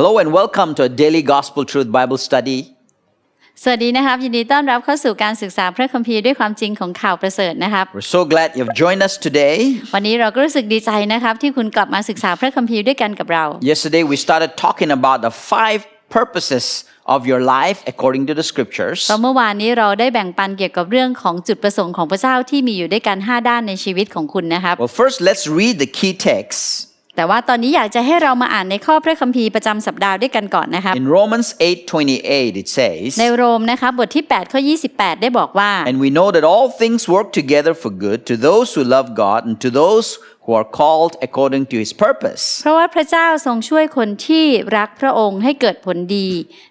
Hello and welcome to a daily Gospel Truth Bible study. สวัสดีนะครับ ยินดีต้อนรับเข้าสู่การศึกษาพระคัมภีร์ด้วยความจริงของข่าวประเสริฐนะครับ We're so glad you've joined us today. วันนี้เราก็รู้สึกดีใจนะครับ ที่คุณกลับมาศึกษาพระคัมภีร์ด้วยกันกับเรา Yesterday we started talking about the five purposes of your life according to the scriptures. เพราะเมื่อวานนี้เราได้แบ่งปันเกี่ยวกับเรื่องของจุดประสงค์ของพระเจ้าที่มีอยู่ด้วยกัน 5 ด้านในชีวิตของคุณนะครับ Well, first let's read the key texts. แต่ว่าตอนนี้อยากจะให้เรามาอ่านในข้อพระคัมภีร์ประจำสัปดาห์ด้วยกันก่อนนะครับ In Romans 8:28 it says, ในโรมนะครับบทที่8ข้อ28 ได้บอกว่า And we know that all things work together for good to those who love God and to those who are called according to his purpose. เพราะว่าพระเจ้าทรงช่วยคนที่รักพระองค์ให้เกิดผลดี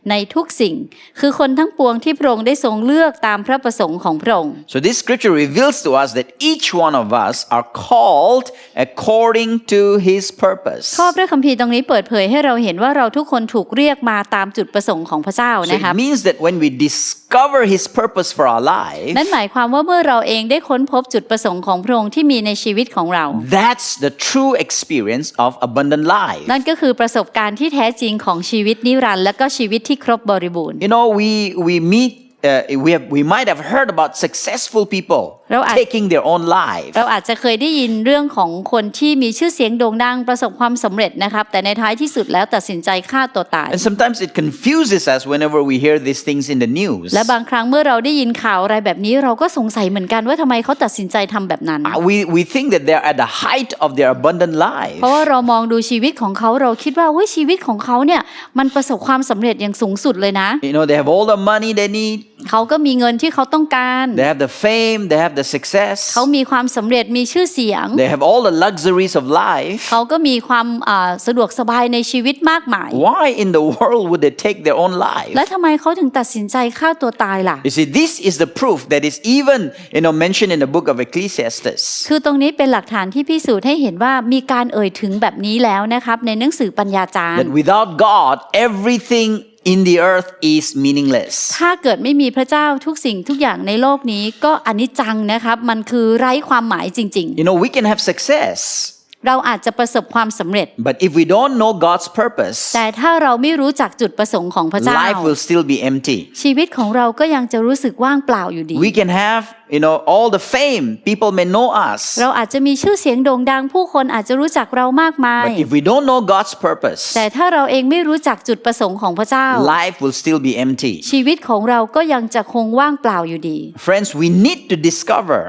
ในทุกสิ่ง คือคนทั้งปวงที่พระองค์ได้ทรงเลือกตามพระประสงค์ของพระองค์ So this scripture reveals to us that each one of us are called according to his purpose. ข้อพระคัมภีร์ตรงนี้เปิดเผยให้เราเห็นว่าเราทุกคนถูกเรียกมาตามจุดประสงค์ของพระเจ้า So นะครับ it means that when we discover his purpose for our life, นั่นหมายความว่าเมื่อเราเองได้ค้นพบจุดประสงค์ของพระองค์ที่มีในชีวิตของเรา that's the true experience of abundant life. นั่นก็คือประสบการณ์ที่แท้จริงของชีวิตนิรันดร์และก็ชีวิตที่ครบบริบูรณ์ You know, we we meet uh, we have we might have heard about successful people เราอาจ taking their own lives. เราอาจจะเคยได้ยินเรื่องของคนที่มีชื่อเสียงโด่งดังประสบความสำเร็จนะครับ แต่ในท้ายที่สุดแล้วตัดสินใจฆ่าตัวตาย And sometimes it confuses us whenever we hear these things in the news. และบางครั้งเมื่อเราได้ยินข่าวอะไรแบบนี้เราก็สงสัยเหมือนกันว่าทำไมเขาตัดสินใจทำแบบนั้น Uh, We, we think that they're at the height of their abundant life. เพราะว่าเรามองดูชีวิตของเขาเราคิดว่าเฮ้ยชีวิตของเขาเนี่ยมันประสบความสำเร็จอย่างสูงสุดเลยนะ You know, they have all the money they need, เขาก็มีเงินที่เขาต้องการ they have the fame, they have the success, เขามีความสำเร็จมีชื่อเสียง they have all the luxuries of life. เขาก็มีความอ่าสะดวกสบายในชีวิตมากมาย Why in the world would they take their own life? และทำไมเขาถึงตัดสินใจฆ่าตัวตายล่ะ You see, this is the proof that is even, you know, mentioned in the book of Ecclesiastes. คือตรงนี้เป็นหลักฐานที่พิสูจน์ให้เห็นว่ามีการเอ่ยถึงแบบนี้แล้วนะครับในหนังสือปัญญาจารย์ That without God, everything in the earth is meaningless. ถ้าเกิดไม่มีพระเจ้าทุกสิ่งทุกอย่างในโลกนี้ก็อนิจจังนะครับ มันคือไร้ความหมายจริง You know, we can have success, ๆ เราอาจจะประสบความสำเร็จ but if we don't know God's purpose, แต่ถ้าเราไม่รู้จักจุดประสงค์ของพระเจ้า life will still be empty. ชีวิตของเราก็ยังจะรู้สึกว่างเปล่าอยู่ดี We can have, you know, all the fame, people may know us. เราอาจจะมีชื่อเสียงโด่งดังผู้คนอาจจะรู้จักเรามากมาย But if we don't know God's purpose, แต่ถ้าเราเองไม่รู้จักจุดประสงค์ของพระเจ้า life will still be empty. ชีวิตของเราก็ยังจะคงว่างเปล่าอยู่ดี Friends, we need to discover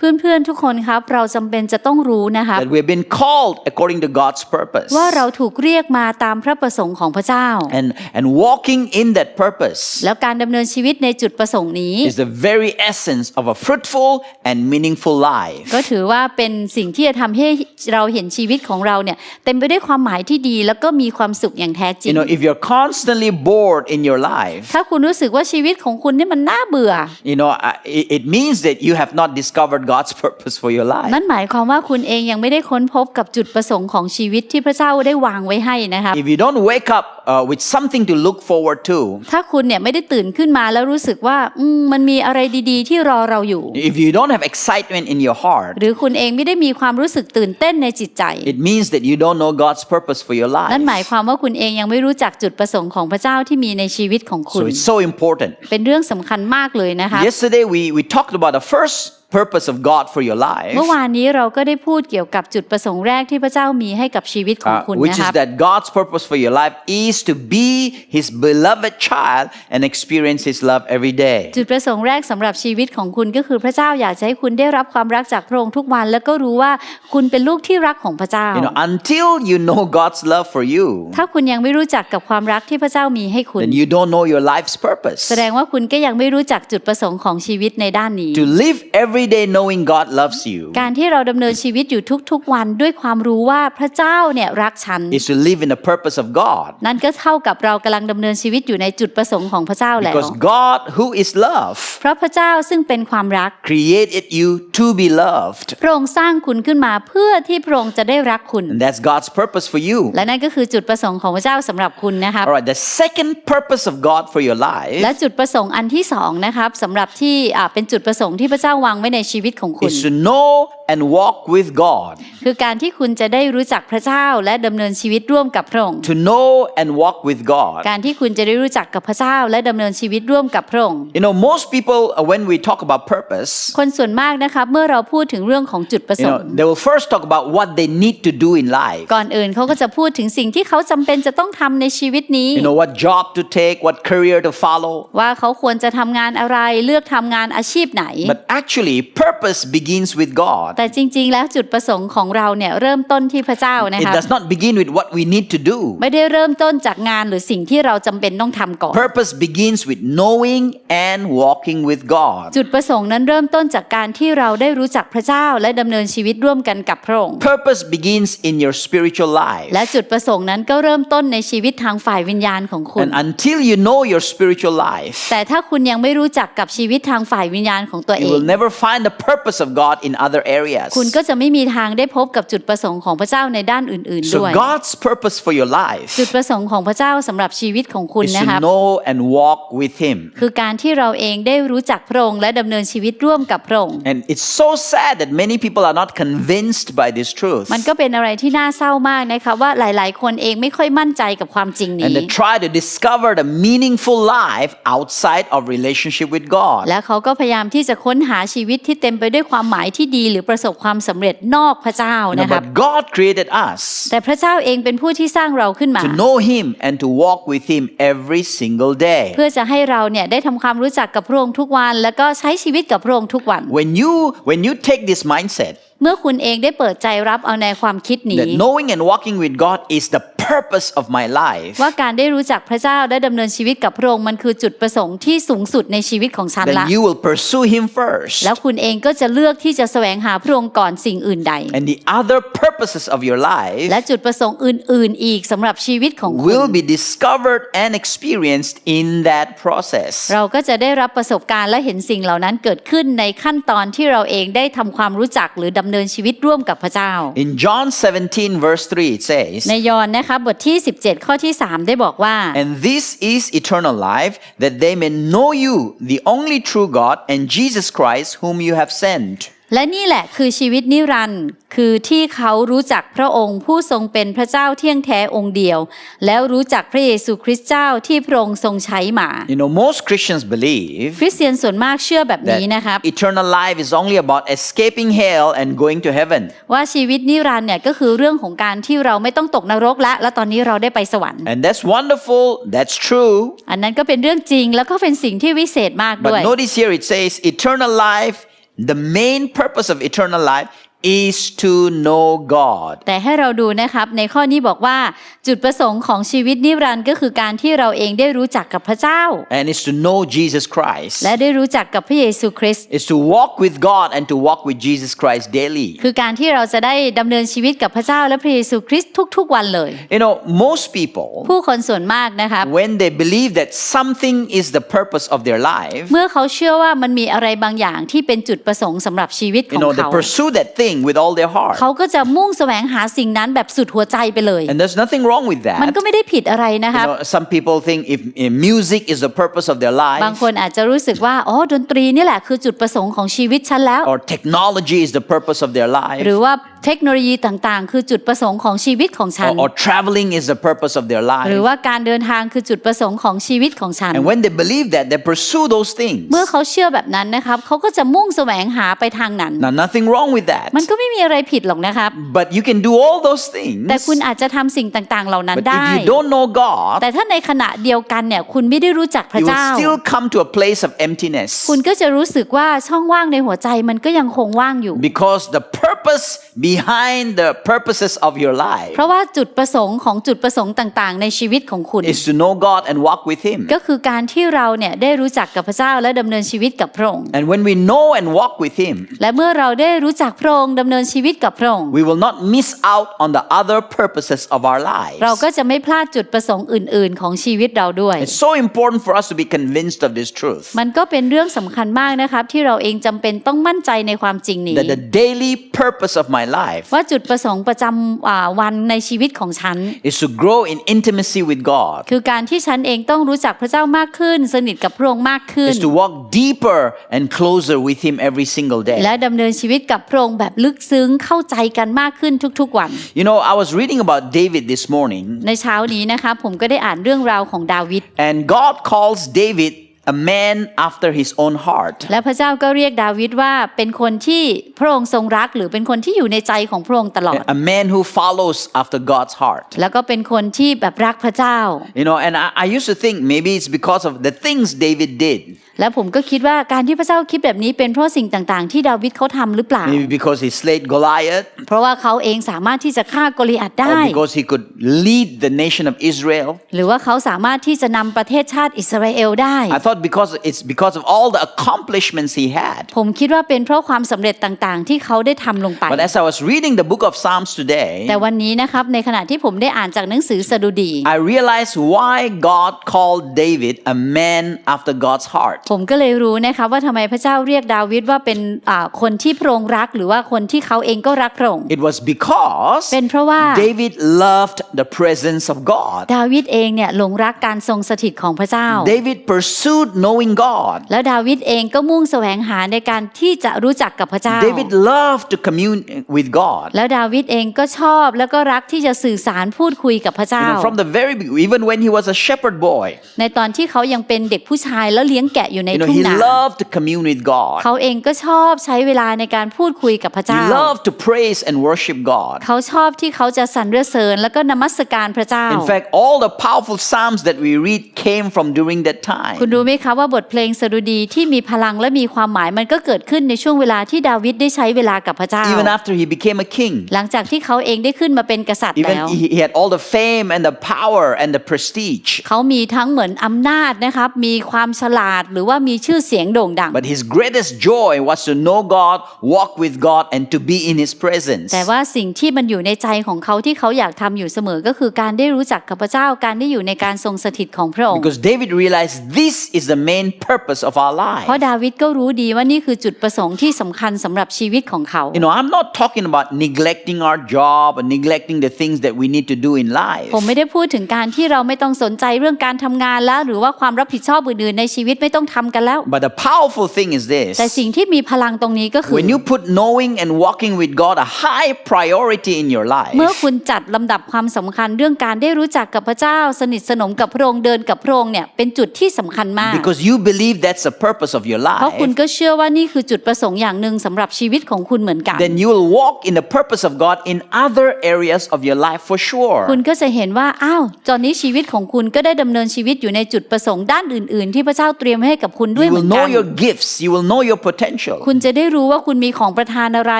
เพื่อนๆทุกคนครับเราจำเป็นจะต้องรู้นะครับ that we've been called according to God's purpose. ว่าเราถูกเรียกมาตามพระประสงค์ของพระเจ้า And, and walking in that purpose แล้วการดำเนินชีวิตในจุดประสงค์นี้ is the very essence of a fruitful and meaningful life. ก็ถือว่าเป็นสิ่งที่จะทำให้เราเห็นชีวิตของเราเนี่ยเต็มไปด้วยความหมายที่ดี แล้วก็มีความสุขอย่างแท้จริ You ง know, if you're constantly bored in your life, ถ้าคุณรู้สึกว่าชีวิตของคุณนี่มันน่าเบื่อ you know, uh, it, it means that you have not discovered God's purpose for your life. นั่นหมายความว่าคุณเองยังไม่ได้ค้นพบกับจุดประสงค์ของชีวิตที่พระเจ้าได้วางไว้ให้นะครับ If you don't wake up uh, with something to look forward to, ถ้าคุณเนี่ยไม่ได้ตื่นขึ้นมาแล้วรู้สึกว่าอืมมันมีอะไรดีๆ ที่รอเราอยู่ if you don't have excitement in your heart, หรือคุณเองไม่ได้มีความรู้สึกตื่นเต้นในจิตใจ it means that you don't know God's purpose for your นั่นหมา life. ยความว่าคุณเองยังไม่รู้จักจุดประสงค์ของพระเจ้าที่มีในชีวิตของคุ So ณ it's so important. เป็นเรื่องสำคัญมากเลยนะคะ Yesterday we, we talked about the first purpose of God for your life, เมื่อวานนี้เราก็ได้พูดเกี่ยวกับจุดประสงค์แรกที่พระเจ้ามีให้กับชีวิตของ uh, คุณ which นะค is รับ that God's purpose for your life is to be His beloved child and experience His love every day. จุดประสงค์แรกสำหรับชีวิตของคุณก็คือพระเจ้าอยากจะให้คุณได้รับความรักจากพระองค์ทุกวัน แล้วก็รู้ว่าคุณเป็นลูกที่รักของพระเจ้า You know, until you know God's love for you, ถ้าคุณยังไม่รู้จักกับความรักที่พระเจ้ามีให้คุณ then you don't know your life's purpose. แสดงว่าคุณก็ยังไม่รู้จักจุดประสงค์ของชีวิตในด้านนี้ To live every day knowing God loves you การที่เราดำเนินชีวิตอยู่ทุกๆวันด้วยความรู้ว่าพระเจ้าเนี่ยรักฉัน is to live in the purpose of God. นั่นก็เท่ากับเรากำลังดำเนินชีวิตอยู่ในจุดประสงค์ของพระเจ้าแล้ว Because God, who is love, เพราะพระเจ้าซึ่งเป็นความรัก created you to be loved. พระองค์สร้างคุณขึ้นมาเพื่อที่พระองค์จะได้รักคุณ And that's God's purpose for you. และนั่นก็คือจุดประสงค์ของพระเจ้าสำหรับคุณนะครับ All right, the second purpose of God for your life และจุดประสงค์อันที่สองนะครับสำหรับที่อ่าเป็นจุดประสงค์ที่พระเจ้าวางไว้ในชีวิตของคุณ is to know and walk with God. คือการที่คุณจะได้รู้จักพระเจ้าและดำเนินชีวิตร่วมกับพระองค์ To know and and walk with God. การที่คุณจะได้รู้จักกับพระเจ้าและดำเนินชีวิตร่วมกับพระองค์ You know, most people, uh, when we talk about purpose, คนส่วนมากนะครับเมื่อเราพูดถึงเรื่องของจุดประ you สง know, ค์ they will first talk about what they need to do in life. ก่อนอื่นเขาก็จะพูดถึงสิ่งที่เขาจำเป็นจะต้องทำในชีวิตนี้ You know, what job to take, what career to follow. ว่าเขาควรจะทำงานอะไรเลือกทำงานอาชีพไหน But actually, purpose begins with God. แต่จริง ๆ แล้วจุดประสงค์ของเราเนี่ยเริ่มต้นที่พระเจ้านะ It คะ does not begin with what we need to do. ไม่ได้เริ่มต้นจากงานหรือสิ่งที่เราจำเป็นต้องทำก่อน Purpose begins with knowing and walking with God. จุดประสงค์นั้นเริ่มต้นจากการที่เราได้รู้จักพระเจ้าและดำเนินชีวิตร่วมกันกับพระองค์ Purpose begins in your spiritual life. และจุดประสงค์นั้นก็เริ่มต้นในชีวิตทางฝ่ายวิญญาณของคุณ And until you know your spiritual life, แต่ถ้าคุณยังไม่รู้จักกับชีวิตทางฝ่ายวิญญาณของตัวเอ you ง will never find the purpose of God in other areas. คุณก็จะไม่มีทางได้พบกับจุดประสงค์ของพระเจ้าในด้านอื่นๆ So ด้วย God's purpose for your life จุดประสงค์ของพระเจ้าสำหรับชีวิตของคุณ is นะครับ to know and walk with Him. คือการที่เราเองได้รู้จักพระองค์และดำเนินชีวิตร่วมกับพระองค์ And it's so sad that many people are not convinced by this truth. มันก็เป็นอะไรที่น่าเศร้ามากนะคะว่าหลาย ๆ คนเองไม่ค่อยมั่นใจกับความจริง And นี้ they try to discover the meaningful life outside of relationship with God. และเขาก็พยายามที่จะค้นหาชีวิตที่เต็มไปด้วยความหมายที่ดี หรือประสบความสำเร็จนอกพระเจ้า You know, นะครับ but God created us แต่พระเจ้าเองเป็นผู้ที่สร้างเราขึ้นมา to know Him and to walk with Him every single day. เพื่อจะให้เราเนี่ยได้ทำความรู้จักกับพระองค์ทุกวันแล้วก็ใช้ชีวิตกับพระองค์ทุกวัน When you when you take this mindset เมื่อคุณเองได้เปิดใจรับเอาในความคิดนี้ that knowing and walking with God is the purpose of my life, ว่าการได้รู้จักพระเจ้าและดำเนินชีวิตกับพระองค์มันคือจุดประสงค์ที่สูงสุดในชีวิตของฉันละ then you will pursue Him first. แล้วคุณเองก็จะเลือกที่จะแสวงหาพระองค์ก่อนสิ่งอื่นใด And the other purposes of your life และจุดประสงค์อื่น ๆ อีกสำหรับชีวิตของคุณ will be discovered and experienced in that process. เราก็จะได้รับประสบการณ์และเห็นสิ่งเหล่านั้นเกิดขึ้นในขั้นตอนที่เราเองได้ทำความรู้จักหรือดำเนินชีวิตร่วมกับพระเจ้า In John 17, verse 3, it says, ในยอห์นนะคะบทที่ 17 ข้อที่ 3 ได้บอกว่า And this is eternal life, that they may know you, the only true God, and Jesus Christ, whom you have sent. และนี่แหละคือชีวิตนิรันดร์คือที่เขารู้จักพระองค์ผู้ทรงเป็นพระเจ้าเที่ยงแท้องค์เดียว แล้วรู้จักพระเยซูคริสต์เจ้าที่พระองค์ทรงใช้มา You know, most Christians believe คริสเตียนส่วนมากเชื่อแบบนี้นะครับ that eternal life is only about escaping hell and going to heaven. ว่าชีวิตนิรันดร์เนี่ยก็คือเรื่องของการที่เราไม่ต้องตกนรกละและตอนนี้เราได้ไปสวรรค์ And that's wonderful, that's true. อันนั้นก็เป็นเรื่องจริงแล้วก็เป็นสิ่งที่วิเศษมากด้วย But notice here it says eternal life, the main purpose of eternal life is to know God. แต่ให้เราดูนะครับ ในข้อนี้บอกว่าจุดประสงค์ของชีวิตนิรันดร์ก็คือการที่เราเองได้รู้จักกับพระเจ้า And it's to know Jesus Christ. และได้รู้จักกับพระเยซูคริสต์ It's to walk with God and to walk with Jesus Christ daily. คือการที่เราจะได้ดำเนินชีวิตกับพระเจ้าและพระเยซูคริสต์ทุกๆวันเลย You know, most people, ผู้คนส่วนมากนะครับ when they believe that something is the purpose of their life, เมื่อเขาเชื่อว่ามันมีอะไรบางอย่างที่เป็นจุดประสงค์สำหรับชีวิตข you อง know, they เขา pursue that thing with all their heart. เขาก็จะมุ่งแสวงหาสิ่งนั้นแบบสุดหัวใจไปเลย And there's nothing wrong with มัน that. ก็ไม่ได้ผิดอะไรนะค You รับ know, some people think if, if music is the purpose of their บาง life, คนอาจจะรู้สึกว่าอ๋อดนตรีนี่แหละคือจุดประสงค์ของชีวิตฉันแล้ว or technology is the purpose of their หรือ life, ว่า เทคโนโลยีต่างๆ คือจุดประสงค์ของชีวิตของฉัน or, or traveling is the purpose of their หรือ life. ว่าการเดินทางคือจุดประสงค์ของชีวิตของฉัน And when they believe that, they pursue those things. เมื่อเขาเชื่อแบบนั้นนะครับเขาก็จะมุ่งแสวงหาไปทางนั้น Now, nothing wrong with that. มันก็ไม่มีอะไรผิดหรอกนะครับ But you can do all those things. แต่คุณอาจจะทำสิ่งต่างๆ เหล่านั้น But ได้ if you don't know God, แต่ถ้าในขณะเดียวกันเนี่ยคุณไม่ได้รู้จักพระ you เจ้า will still come to a place of emptiness คุณก็จะรู้สึกว่าช่องว่างในหัวใจมันก็ยังคงว่างอยู่ because the purpose behind the purposes of your life เพราะว่าจุดประสงค์ของจุดประสงค์ต่างๆ ในชีวิตของคุณ is to know God and walk with Him. ก็คือการที่เราเนี่ยได้รู้จักกับพระเจ้าและดำเนินชีวิตกับพระองค์ And when we know and walk with Him, และเมื่อเราได้รู้จักพระองค์ดำเนินชีวิตกับพระองค์ we will not miss out on the other purposes of our เรา lives. ก็จะไม่พลาดจุดประสงค์อื่น ๆ ของชีวิตเราด้วย It's so important for us to be convinced of this truth มันก็เป็นเรื่องสำคัญมากนะครับที่เราเองจำเป็นต้องมั่นใจในความจริงนี้ that the daily purpose of my life ว่าจุดประสงค์ประจำอ่าวันในชีวิตของฉัน is to grow in intimacy with God, คือการที่ฉันเองต้องรู้จักพระเจ้ามากขึ้น สนิทกับพระองค์มากขึ้น is to walk deeper and closer with Him every single day. และดำเนินชีวิตกับพระองค์แบบลึกซึ้งเข้าใจกันมากขึ้นทุกๆวัน You know, I was reading about David this morning, ในเช้านี้นะคะผมก็ได้อ่านเรื่องราวของดาวิด and God calls David a man after his own heart. และพระเจ้าก็เรียกดาวิดว่าเป็นคนที่พระองค์ทรงรัก หรือเป็นคนที่อยู่ในใจของพระองค์ตลอด A man who follows after God's heart. แล้วก็เป็นคนที่แบบรักพระเจ้า You know, and I, I used to think maybe it's because of the things David did. และผมก็คิดว่าการที่พระเจ้าคิดแบบนี้เป็นเพราะสิ่งต่างๆ ที่ดาวิดเขาทำหรือเปล่า Maybe because he slayed Goliath, เพราะว่าเขาเองสามารถที่จะฆ่าโกลิอัตได้ or because he could lead the nation of Israel. หรือว่าเขาสามารถที่จะนำประเทศชาติอิสราเอลได้ I thought because it's because of all the accomplishments he had. ผมคิดว่าเป็นเพราะความสำเร็จต่างๆ ที่เขาได้ทำลงไป But as I was reading the book of Psalms today, แต่วันนี้นะครับในขณะที่ผมได้อ่านจากหนังสือสดุดี I realized why God called David a man after God's heart. ผมก็เลยรู้นะคะว่าทำไมพระเจ้าเรียกดาวิดว่าเป็นอ่าคนที่พระองค์รัก หรือว่าคนที่เขาเองก็รักพระองค์ It was because เป็นเพราะว่า David loved the presence of God. ดาวิดเองเนี่ยหลงรักการทรงสถิตของพระเจ้า David pursued knowing God. แล้วดาวิดเองก็มุ่งแสวงหาในการที่จะรู้จักกับพระเจ้า David loved to commune with God. แล้วดาวิดเองก็ชอบแล้วก็รักที่จะสื่อสารพูดคุยกับพระ You เจ้า know, from the very beginning, even when he was a shepherd boy, ในตอนที่เขายังเป็นเด็กผู้ชายแล้วเลี้ยงแกะอยู่ใน you know, ทุ่ง he นา loved to commune with God. เขาเองก็ชอบใช้เวลาในการพูดคุยกับพระ He เจ้า loved to praise and worship God. เขาชอบที่เขาจะสรรเสริญแล้วก็นมัสการพระเจ้า In fact, all the powerful psalms that we read came from during that คุณ time. รู้ไหมคะว่าบทเพลงสดุดีที่มีพลังและมีความหมายมันก็เกิดขึ้นในช่วงเวลาที่ดาวิดได้ใช้เวลากับพระเจ้า Even after he became a king, หลังจากที่เขาเองได้ขึ้นมาเป็นกษัตริย์ even แล้ว he he had all the fame and the power and the prestige. เขามีทั้งเหมือนอำนาจนะครับมีความฉลาดหรือว่ามีชื่อเสียงโด่งดัง But his greatest joy was to know God, walk with God, and to be in his presence. แต่ว่าสิ่งที่มันอยู่ในใจของเขาที่เขาอยากทำอยู่เสมอก็คือการได้รู้จักกับพระเจ้าการได้อยู่ในการทรงสถิตของพระองค์ Because David realized this is the main purpose of our เพราะ life. ดาวิดก็รู้ดีว่านี่คือจุดประสงค์ที่สำคัญสำหรับชีวิตของเขา You know, I'm not talking about neglecting our job or neglecting the things that we need to do in life. ผมไม่ได้พูดถึงการที่เราไม่ต้องสนใจเรื่องการทำงานแล้ว หรือว่าความรับผิดชอบอื่นๆในชีวิตไม่ต้องทำกันแล้ว But the powerful thing is แต่ this สิ่งที่มีพลังตรงนี้ก็คือ when you put knowing and walking with God a high priority in your เมื่อ life, คุณจัดลำดับความสำคัญเรื่องการได้รู้จักกับพระเจ้าสนิทสนมกับพระองค์เดินกับพระองค์เนี่ยเป็นจุดที่สำคัญมาก because you believe that's the purpose of your เพราะคุณ life, ก็เชื่อว่านี่คือจุดประสงค์อย่างหนึ่งสำหรับชีวิตของคุณเหมือนกัน then you will walk in the purpose of God in other areas of your life for sure. คุณก็จะเห็นว่าอ้าวตอนนี้ชีวิตของคุณก็ได้ดำเนินชีวิตอยู่ในจุดประสงค์ด้านอื่น ๆ ที่พระเจ้าเตรียมไว้ให้กับคุณด้วย You เหมื will อนกั know น your gifts, you will know your potential, คุณจะได้รู้ว่าคุณมีของประทานอะไร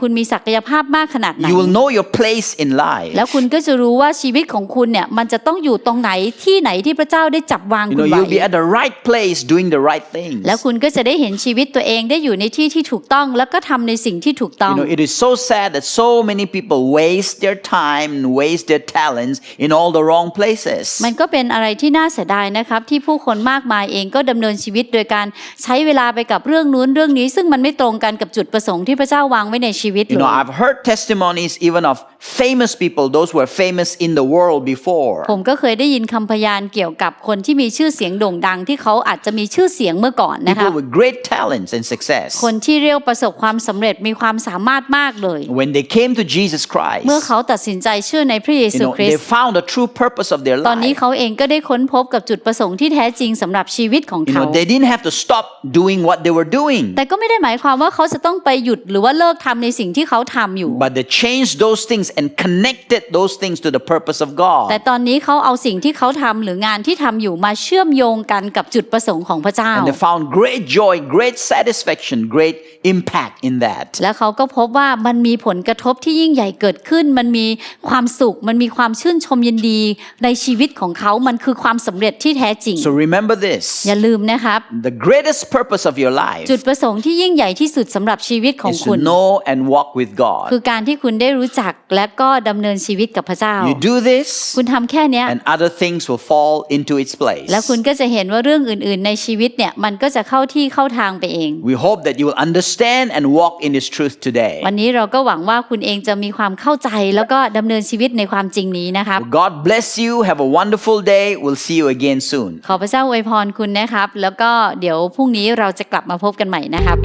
คุณมีศักยภาพมากขนาดไหน you will know your place in life. แล้วคุณก็จะรู้ว่าชีวิตของคุณเนี่ยมันจะต้องอยู่ตรงไหนที่ไหนที่พระเจ้าได้จับวาง You คุณ know, ไว้ you'll be at the right place doing the right things. แล้วคุณก็จะได้เห็นชีวิตตัวเองได้อยู่ในที่ที่ถูกต้อง แล้วก็ทำในสิ่งที่ถูกต้อง You know, it is so sad that so many people waste their time and waste their talents in all the wrong places. มันก็เป็นอะไรที่น่าเสียดายนะครับที่ผู้คนมากมายเองก็ดำเนินชีวิตโดยการใช้เวลาไปกับเรื่องนู้นเรื่องนี้ ซึ่งมันไม่ตรงกันกับจุดประสงค์ที่พระเจ้าวางไว้ในชีวิต You เล know, ย I've heard testimonies even of famous people, those who were famous in the world before. ผมก็เคยได้ยินคำพยานเกี่ยวกับคนที่มีชื่อเสียงโด่งดังที่เขาอาจจะมีชื่อเสียงเมื่อก่อนนะคะ People with great talents and success. คนที่เรียกประสบความสำเร็จมีความสามารถมากเลย When they came to Jesus Christ, เมื่อเขาตัดสินใจเชื่อในพระเย you ซู know, คริส they ต์ found the true purpose of their ตอนนี้ life. เขาเองก็ได้ค้นพบกับจุดประสงค์ที่แท้จริงสำหรับชีวิตของ You เขา know, they didn't have to stop doing what they were doing, แต่ก็ไม่ได้หมายความว่าเขาจะต้องไปหยุดหรือว่าเลิกทำในสิ่งที่เขาทำอยู่ but they changed those things and connected those things to the purpose of แต่ God. ตอนนี้เขาเอาสิ่งที่เขาทำหรืองานที่ทำอยู่มาเชื่อมโยงกันกับจุดประสงค์ของพระเจ้า And they found great joy, great satisfaction, great impact in that. แล้วเขาก็พบว่ามันมีผลกระทบที่ยิ่งใหญ่เกิดขึ้น มันมีความสุข มันมีความชื่นชมยินดีในชีวิตของเขา มันคือความสำเร็จที่แท้จริง So remember this อย่าลืมนะครับ The greatest purpose of your life จุดประสงค์ที่ยิ่งใหญ่ที่สุดสำหรับชีวิตของ is คุ to ณ know and walk with คือ God. การที่คุณได้รู้จักและก็ดำเนินชีวิตกับพระเจ้า You do this, คุณทำแค่เนี้ย and other things will fall into its place. แล้วคุณก็จะเห็นว่าเรื่องอื่น ๆ ในชีวิตเนี่ยมันก็จะเข้าที่เข้าทางไปเอง We hope that you will understand and walk in His truth today. วันนี้เราก็หวังว่าคุณเองจะมีความเข้าใจแล้วก็ดำเนินชีวิตในความจริงนี้นะครับ God bless you. Have a wonderful day. We'll see you again soon. ขอพระเจ้าอวยพรคุณนะครับแล้วก็เดี๋ยวพรุ่งนี้เราจะกลับมาพบกันใหม่นะครับ